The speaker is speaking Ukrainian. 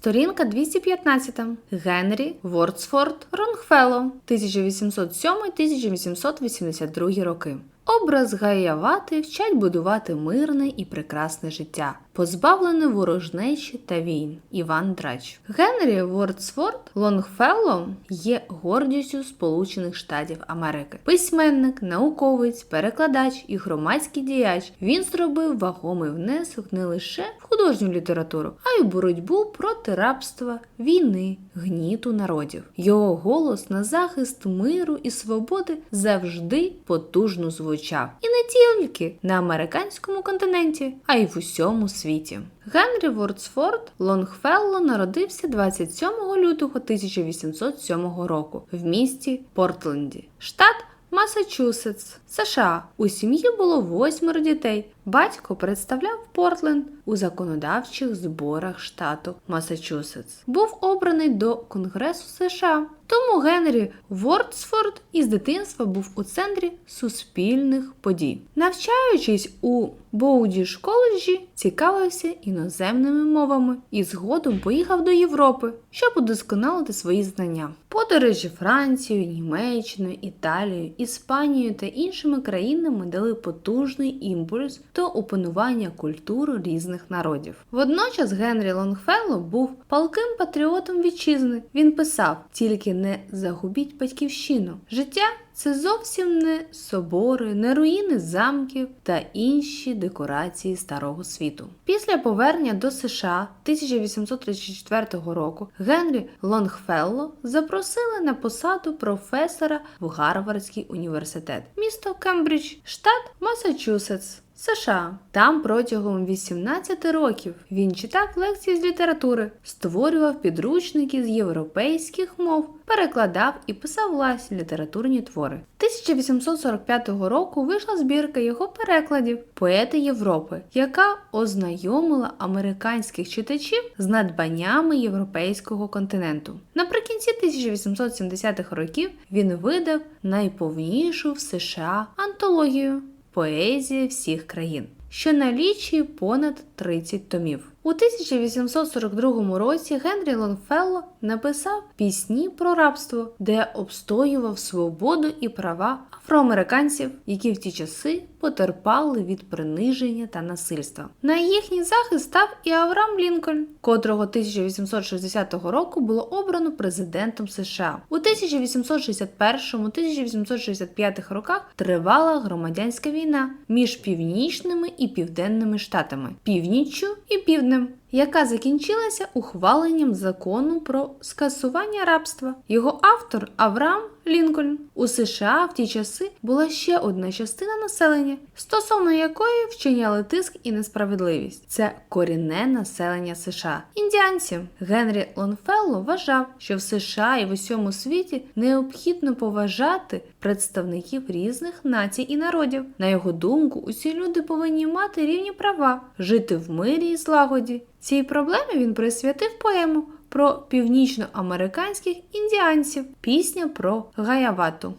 Сторінка 215. Генрі Вордсфорд Ронгфелло 1807-1882 роки. Образ Гаявати вчать будувати мирне і прекрасне життя, позбавлене ворожнечі та війн. Іван Драч. Генрі Вордсворд Лонгфелло є гордістю Сполучених Штатів Америки. Письменник, науковець, перекладач і громадський діяч. Він зробив вагомий внесок не лише в художню літературу, а й у боротьбу проти рабства, війни, гніту народів. Його голос на захист миру і свободи завжди потужно звучав. І не тільки на американському континенті, а й в усьому світі. Генрі Вордсфорд Лонгфелло народився 27 лютого 1807 року в місті Портленді, штат Масачусетс, США. У сім'ї було восьмеро дітей. Батько представляв Портленд у законодавчих зборах штату Масачусетс. Був обраний до Конгресу США. Тому Генрі Вордсфорд із дитинства був у центрі суспільних подій. Навчаючись у Боудіш коледжі, цікавився іноземними мовами і згодом поїхав до Європи, щоб удосконалити свої знання. Подорожі Францією, Німеччиною, Італією, Іспанією та іншими країнами дали потужний імпульс до опанування культури різних народів. Водночас Генрі Лонгфелло був палким патріотом вітчизни. Він писав: тільки не загубіть батьківщину. Життя це зовсім не собори, не руїни замків та інші декорації старого світу. Після повернення до США 1834 року Генрі Лонгфелло запросили на посаду професора в Гарвардський університет, місто Кембридж, штат Масачусетс. США. Там протягом 18 років він читав лекції з літератури, створював підручники з європейських мов, перекладав і писав власні літературні твори. 1845 року вийшла збірка його перекладів Поети Європи, яка ознайомила американських читачів з надбаннями європейського континенту. Наприкінці 1870-х років він видав найповнішу в США антологію Поезія всіх країн, що налічує понад 30 томів. У 1842 році Генрі Лонгфелло написав пісні про рабство, де обстоював свободу і права афроамериканців, які в ті часи потерпали від приниження та насильства. На їхній захист став і Авраам Лінкольн, котрого 1860 року було обрано президентом США. У 1861-1865 роках тривала громадянська війна між північними і південними штатами, північчю і півднем. Яка закінчилася ухваленням закону про скасування рабства. Його автор Авраам Лінкольн. У США в ті часи була ще одна частина населення, стосовно якої вчиняли тиск і несправедливість. Це корінне населення США. Індіанці Генрі Лонфелло вважав, що в США і в усьому світі необхідно поважати представників різних націй і народів. На його думку, усі люди повинні мати рівні права, жити в мирі і злагоді. Цій проблемі він присвятив поему про північноамериканських індіанців, пісня про Гаявату.